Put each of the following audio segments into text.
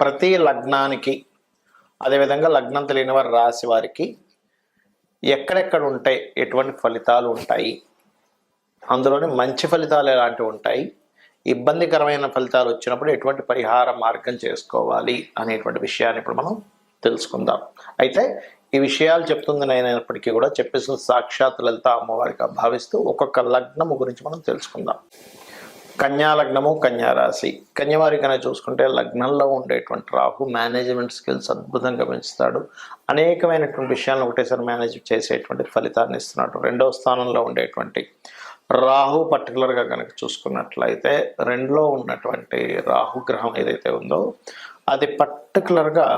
ప్రతి లగ్నానికి అదేవిధంగా లగ్నం తెలియని వారి రాశి వారికి ఎక్కడెక్కడ ఉంటాయి ఎటువంటి ఫలితాలు ఉంటాయి? అందులోని మంచి ఫలితాలు ఎలాంటివి ఉంటాయి? ఇబ్బందికరమైన ఫలితాలు వచ్చినప్పుడు ఎటువంటి పరిహార మార్గం చేసుకోవాలి అనేటువంటి విషయాన్ని ఇప్పుడు మనం తెలుసుకుందాం. అయితే ఈ విషయాలు చెప్తుంది అయినప్పటికీ కూడా చెప్పేసిన సాక్షాత్ లలిత అమ్మవారిగా భావిస్తూ ఒక్కొక్క లగ్నము గురించి మనం తెలుసుకుందాం. కన్యా లగ్నము కన్యా రాశి. కన్యవారి కన్నా చూసుకుంటే లగ్నంలో ఉండేటువంటి రాహు మేనేజ్మెంట్ స్కిల్స్ అద్భుతంగా పెంచుతాడు. అనేకమైనటువంటి విషయాలను ఒకటేసారి మేనేజ్ చేసేటువంటి ఫలితాన్ని ఇస్తున్నాడు. రెండవ స్థానంలో ఉండేటువంటి రాహు పర్టికులర్గా కనుక చూసుకున్నట్లయితే రెండులో ఉన్నటువంటి రాహు గ్రహం ఏదైతే ఉందో అది పర్టికులర్గా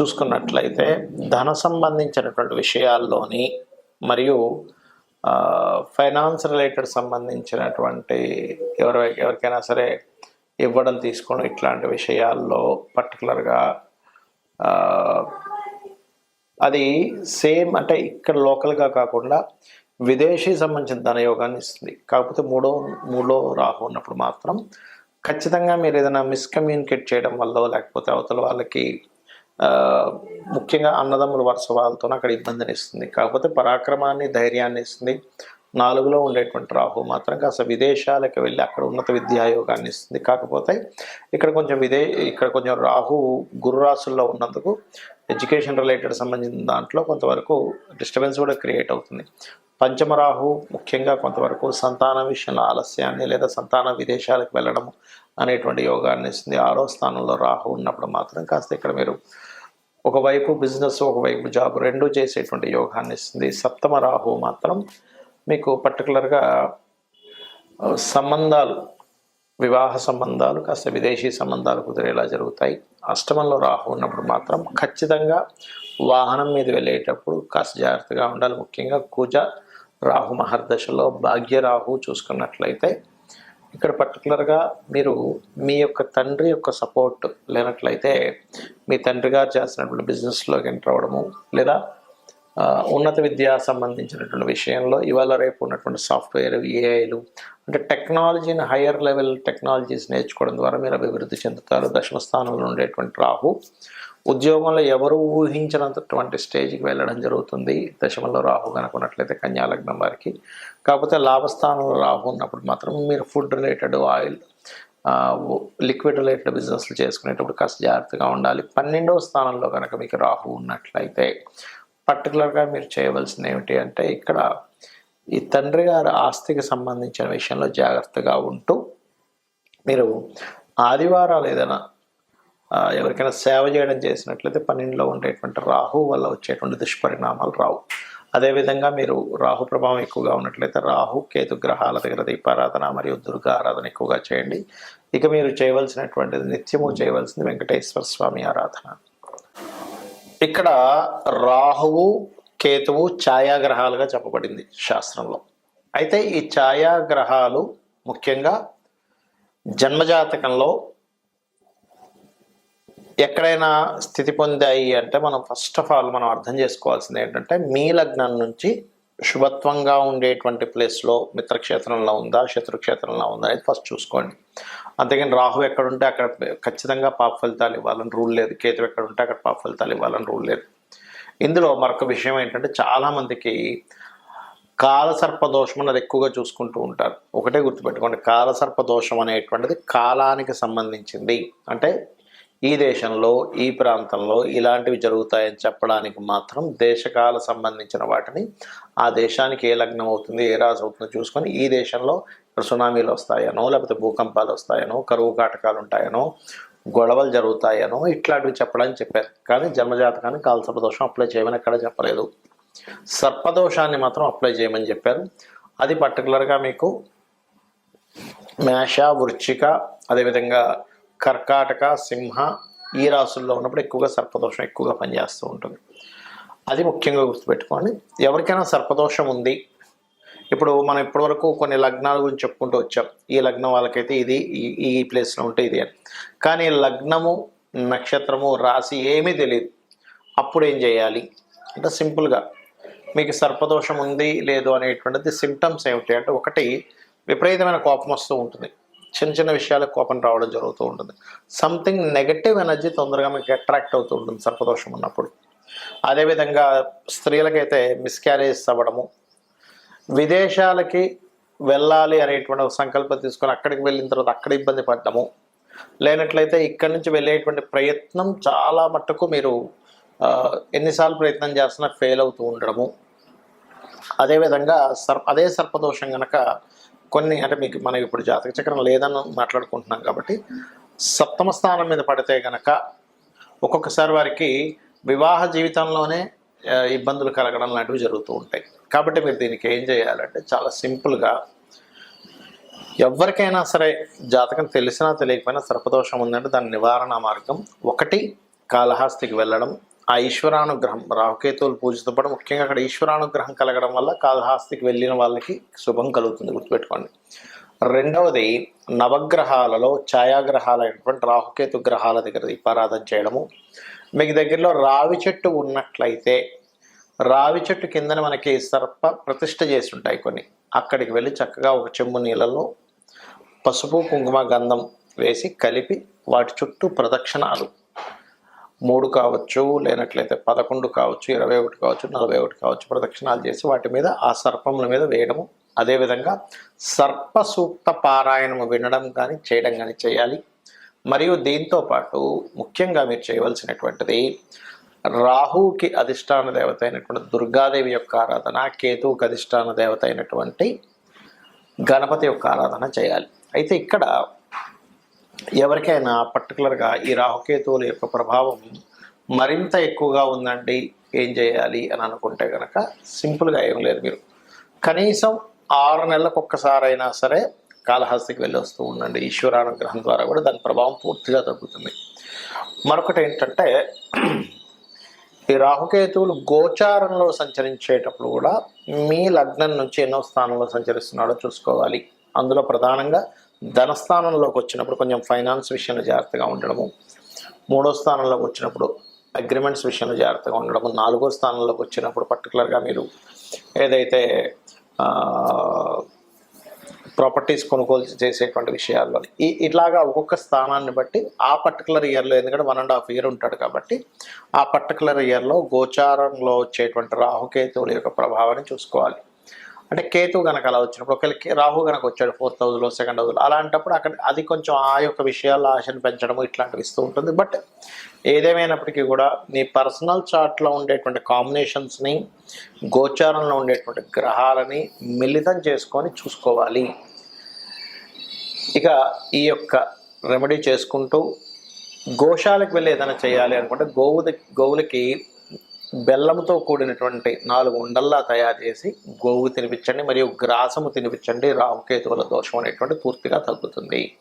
చూసుకున్నట్లయితే ధన సంబంధించినటువంటి విషయాల్లోని మరియు ఫైనాన్స్ రిలేటెడ్ సంబంధించినటువంటి ఎవరి ఎవరికైనా సరే ఇవ్వడం తీసుకోవడం ఇట్లాంటి విషయాల్లో పర్టికులర్గా అది సేమ్ అంటే ఇక్కడ లోకల్గా కాకుండా విదేశీ సంబంధించిన ధనయోగాన్ని ఇస్తుంది. కాకపోతే మూడో మూడో రాహు ఉన్నప్పుడు మాత్రం ఖచ్చితంగా మీరు ఏదైనా మిస్కమ్యూనికేట్ చేయడం వల్ల లేకపోతే అవతల వాళ్ళకి ముఖ్యంగా అన్నదమ్ముల వరుస వాళ్ళతో అక్కడ ఇబ్బందిని ఇస్తుంది. కాకపోతే పరాక్రమాన్ని ధైర్యాన్ని ఇస్తుంది. నాలుగులో ఉండేటువంటి రాహు మాత్రం కాస్త విదేశాలకు వెళ్ళి అక్కడ ఉన్నత విద్యాయోగాన్ని ఇస్తుంది. కాకపోతే ఇక్కడ కొంచెం విదే ఇక్కడ కొంచెం రాహు గురురాసుల్లో ఉన్నందుకు ఎడ్యుకేషన్ రిలేటెడ్ సంబంధించిన దాంట్లో కొంతవరకు డిస్టర్బెన్స్ కూడా క్రియేట్ అవుతుంది. పంచమ రాహు ముఖ్యంగా కొంతవరకు సంతాన విషయంలో ఆలస్యాన్ని లేదా సంతాన విదేశాలకు వెళ్ళడం అనేటువంటి యోగాన్ని ఇస్తుంది. ఆరో స్థానంలో రాహు ఉన్నప్పుడు మాత్రం కాస్త ఇక్కడ మీరు ఒకవైపు బిజినెస్ ఒకవైపు జాబ్ రెండు చేసేటువంటి యోగాన్ని ఇస్తుంది. సప్తమ రాహు మాత్రం మీకు పర్టికులర్గా సంబంధాలు వివాహ సంబంధాలు కాస్త విదేశీ సంబంధాలు కుదిరేలా జరుగుతాయి. అష్టమంలో రాహు ఉన్నప్పుడు మాత్రం ఖచ్చితంగా వాహనం మీద వెళ్ళేటప్పుడు కాస్త జాగ్రత్తగా ఉండాలి. ముఖ్యంగా కుజ రాహు మహర్దశలో భాగ్యరాహు చూసుకున్నట్లయితే ఇక్కడ పర్టికులర్గా మీరు మీ యొక్క తండ్రి యొక్క సపోర్ట్ లేనట్లయితే మీ తండ్రి గారు చేస్తున్నటువంటి బిజినెస్లోకి ఎంటర్ అవ్వడము లేదా ఉన్నత విద్య సంబంధించినటువంటి విషయంలో ఇవాళ రేపు ఉన్నటువంటి సాఫ్ట్వేర్ ఏఐలు అంటే టెక్నాలజీని హయ్యర్ లెవెల్ టెక్నాలజీస్ నేర్చుకోవడం ద్వారా మీరు అభివృద్ధి చెందుతారు. దశమ స్థానంలో ఉండేటువంటి రాహు ఉద్యోగంలో ఎవరు ఊహించినటువంటి స్టేజ్కి వెళ్ళడం జరుగుతుంది. దశమంలో రాహు కనుకున్నట్లయితే కన్యాలగ్నం వారికి. కాకపోతే లాభస్థానంలో రాహు ఉన్నప్పుడు మాత్రం మీరు food related oil liquid related బిజినెస్లు చేసుకునేటప్పుడు కాస్త జాగ్రత్తగా ఉండాలి. పన్నెండవ స్థానంలో కనుక మీకు రాహు ఉన్నట్లయితే పర్టికులర్గా మీరు చేయవలసింది ఏమిటి అంటే ఇక్కడ ఈ తండ్రి గారి ఆస్తికి సంబంధించిన విషయంలో జాగ్రత్తగా ఉంటూ మీరు ఆదివారాలు ఏదైనా ఎవరికైనా సేవ చేయడం చేసినట్లయితే పన్నెండులో ఉండేటువంటి రాహు వల్ల వచ్చేటువంటి దుష్పరిణామాలు రావు. అదేవిధంగా మీరు రాహు ప్రభావం ఎక్కువగా ఉన్నట్లయితే రాహు కేతు గ్రహాల దగ్గర దీపారాధన మరియు దుర్గా ఆరాధన ఎక్కువగా చేయండి. ఇక మీరు చేయవలసినటువంటిది నిత్యము చేయవలసింది వెంకటేశ్వర స్వామి ఆరాధన. ఇక్కడ రాహువు కేతువు ఛాయాగ్రహాలుగా చెప్పబడింది శాస్త్రంలో. అయితే ఈ ఛాయాగ్రహాలు ముఖ్యంగా జన్మజాతకంలో ఎక్కడైనా స్థితి పొందాయి అంటే మనం ఫస్ట్ ఆఫ్ ఆల్ మనం అర్థం చేసుకోవాల్సింది ఏంటంటే మీ లగ్నం నుంచి శుభత్వంగా ఉండేటువంటి ప్లేస్లో మిత్రక్షేత్రంలో ఉందా శత్రుక్షేత్రంలో ఉందా అనేది ఫస్ట్ చూసుకోండి. అంతేగాని రాహు ఎక్కడ ఉంటే అక్కడ ఖచ్చితంగా పాప ఫలితాలు ఇవ్వాలని రూల్ లేదు. కేతు ఎక్కడ ఉంటే అక్కడ పాప ఫలితాలు ఇవ్వాలని రూల్ లేదు. ఇందులో మరొక విషయం ఏంటంటే చాలామందికి కాలసర్ప దోషం అన్నది ఎక్కువగా చూసుకుంటూ ఉంటారు. ఒకటే గుర్తుపెట్టుకోండి కాలసర్ప దోషం అనేటువంటిది కాలానికి సంబంధించింది. అంటే ఈ దేశంలో ఈ ప్రాంతంలో ఇలాంటివి జరుగుతాయని చెప్పడానికి మాత్రం దేశకాల సంబంధించిన వాటిని ఆ దేశానికి ఏ లగ్నం అవుతుంది ఏ రాజు అవుతుందో చూసుకొని ఈ దేశంలో సునామీలు వస్తాయనో లేకపోతే భూకంపాలు వస్తాయనో కరువు కాటకాలు ఉంటాయనో గొడవలు జరుగుతాయనో ఇట్లాంటివి చెప్పడానికి చెప్పారు. కానీ జన్మజాతకాన్ని కాలసర్పదోషం అప్లై చేయమని ఎక్కడ చెప్పలేదు. సర్పదోషాన్ని మాత్రం అప్లై చేయమని చెప్పారు. అది పర్టికులర్గా మీకు మేష వృచ్చిక అదేవిధంగా కర్కాటక సింహ ఈ రాసుల్లో ఉన్నప్పుడు ఎక్కువగా సర్పదోషం ఎక్కువగా పనిచేస్తూ ఉంటుంది. అది ముఖ్యంగా గుర్తుపెట్టుకోండి. ఎవరికైనా సర్పదోషం ఉంది. ఇప్పుడు మనం ఇప్పటివరకు కొన్ని లగ్నాల గురించి చెప్పుకుంటూ వచ్చాం. ఈ లగ్నం వాళ్ళకైతే ఇది ఈ- ఈ ప్లేస్లో ఉంటే ఇది అని. కానీ లగ్నము నక్షత్రము రాశి ఏమీ తెలియదు అప్పుడు ఏం చేయాలి? అంటే సింపుల్గా మీకు సర్పదోషం ఉంది లేదు అనేటువంటిది సిమ్టమ్స్ ఏమిటి అంటే ఒకటి విపరీతమైన కోపం వస్తూ ఉంటుంది. చిన్న చిన్న విషయాలకు కోపం రావడం జరుగుతూ ఉంటుంది. సంథింగ్ నెగటివ్ ఎనర్జీ తొందరగా మీకు అట్రాక్ట్ అవుతూ ఉంటుంది సర్పదోషం ఉన్నప్పుడు. అదేవిధంగా స్త్రీలకైతే మిస్క్యారేజెస్ అవ్వడము విదేశాలకి వెళ్ళాలి అనేటువంటి సంకల్పం తీసుకొని అక్కడికి వెళ్ళిన తర్వాత అక్కడ ఇబ్బంది పడ్డము లేనట్లయితే ఇక్కడి నుంచి వెళ్ళేటువంటి ప్రయత్నం చాలా మట్టుకు మీరు ఎన్నిసార్లు ప్రయత్నం చేస్తున్నా ఫెయిల్ అవుతూ ఉండడము. అదేవిధంగా సర్ అదే సర్పదోషం కనుక కొన్ని అంటే మీకు మనం ఇప్పుడు జాతక చక్రం లేదని మాట్లాడుకుంటున్నాం కాబట్టి సప్తమ స్థానం మీద పడితే గనక ఒక్కొక్కసారి వారికి వివాహ జీవితంలోనే ఇబ్బందులు కలగడం లాంటివి జరుగుతూ ఉంటాయి. కాబట్టి మీరు దీనికి ఏం చేయాలంటే చాలా సింపుల్గా ఎవరికైనా సరే జాతకం తెలిసినా తెలియకపోయినా సర్పదోషం ఉందంటే దాని నివారణ మార్గం ఒకటి కాళహస్తికి వెళ్ళడం ఆ ఈశ్వరానుగ్రహం రాహుకేతువులు పూజతో పాటు ముఖ్యంగా అక్కడ ఈశ్వరానుగ్రహం కలగడం వల్ల కాళహస్తికి వెళ్ళిన వాళ్ళకి శుభం కలుగుతుంది. గుర్తుపెట్టుకోండి. రెండవది నవగ్రహాలలో ఛాయాగ్రహాలైనటువంటి రాహుకేతు గ్రహాల దగ్గర దీపారాధన చేయడము. మీకు దగ్గరలో రావి చెట్టు ఉన్నట్లయితే రావి చెట్టు కిందన మనకి సర్ప ప్రతిష్ట చేసి ఉంటాయి కొన్ని. అక్కడికి వెళ్ళి చక్కగా ఒక చెంబు నీళ్ళలో పసుపు కుంకుమ గంధం వేసి కలిపి వాటి చుట్టూ ప్రదక్షిణాలు. మూడు కావచ్చు లేనట్లయితే పదకొండు కావచ్చు ఇరవై ఒకటి కావచ్చు నలభై ఒకటి కావచ్చు ప్రదక్షిణాలు చేసి వాటి మీద ఆ సర్పముల మీద వేయడము. అదేవిధంగా సర్ప సూక్త పారాయణము వినడం కానీ చేయడం కానీ చేయాలి. మరియు దీంతో పాటు ముఖ్యంగా మీరు చేయవలసినటువంటిది రాహుకి అధిష్టాన దేవత అయినటువంటి దుర్గాదేవి యొక్క ఆరాధన కేతువుకి అధిష్టాన దేవత అయినటువంటి గణపతి యొక్క ఆరాధన చేయాలి. అయితే ఇక్కడ ఎవరికైనా పర్టికులర్గా ఈ రాహుకేతువుల యొక్క ప్రభావం మరింత ఎక్కువగా ఉందండి ఏం చేయాలి అని అనుకుంటే కనుక సింపుల్గా ఏం లేదు మీరు. కనీసం ఆరు నెలలకు ఒక్కసారైనా సరే కాళహస్తికి వెళ్ళి వస్తూ ఉండండి. ఈశ్వరానుగ్రహం ద్వారా కూడా దాని ప్రభావం పూర్తిగా తగ్గుతుంది. మరొకటి ఏంటంటే ఈ రాహుకేతువులు గోచారంలో సంచరించేటప్పుడు కూడా మీ లగ్నం నుంచి ఎన్నో స్థానంలో సంచరిస్తున్నాడో చూసుకోవాలి. అందులో ప్రధానంగా ధనస్థానంలోకి వచ్చినప్పుడు కొంచెం ఫైనాన్స్ విషయంలో జాగ్రత్తగా ఉండడము. మూడో స్థానంలోకి వచ్చినప్పుడు అగ్రిమెంట్స్ విషయంలో జాగ్రత్తగా ఉండడము. నాలుగో స్థానంలోకి వచ్చినప్పుడు పర్టికులర్గా మీరు ఏదైతే ప్రాపర్టీస్ కొనుగోలు చేసేటువంటి విషయాల్లో ఈ ఇట్లాగా ఒక్కొక్క స్థానాన్ని బట్టి ఆ పర్టికులర్ ఇయర్లో ఎందుకంటే వన్ అండ్ హాఫ్ ఇయర్ ఉంటాడు కాబట్టి ఆ పర్టికులర్ ఇయర్లో గోచారంలో వచ్చేటువంటి రాహుకేతువుల యొక్క ప్రభావాన్ని చూసుకోవాలి. అంటే కేతు కనుక అలా వచ్చినప్పుడు ఒకవేళ రాహు కనుక వచ్చాడు ఫోర్త్ హౌస్లో సెకండ్ హౌస్లో అలాంటప్పుడు అక్కడ అది కొంచెం ఆ యొక్క విషయాల్లో ఆశను పెంచడము ఇట్లాంటివి ఇస్తూ ఉంటుంది. బట్ ఏదేమైనప్పటికీ కూడా నీ పర్సనల్ చార్ట్లో ఉండేటువంటి కాంబినేషన్స్ని గోచారంలో ఉండేటువంటి గ్రహాలని మిళితం చేసుకొని చూసుకోవాలి. ఇక ఈ యొక్క రెమెడీ చేసుకుంటూ గోశాలకు వెళ్ళి ఏదైనా చేయాలి అనుకుంటే గోవు గోవులకి బెల్లంతో కూడినటువంటి నాలుగు ఉండల్లా తయారు చేసి గోవు తినిపించండి మరియు గ్రాసము తినిపించండి. రాహుకేతువుల దోషం అనేటువంటి పూర్తిగా తగ్గుతుంది.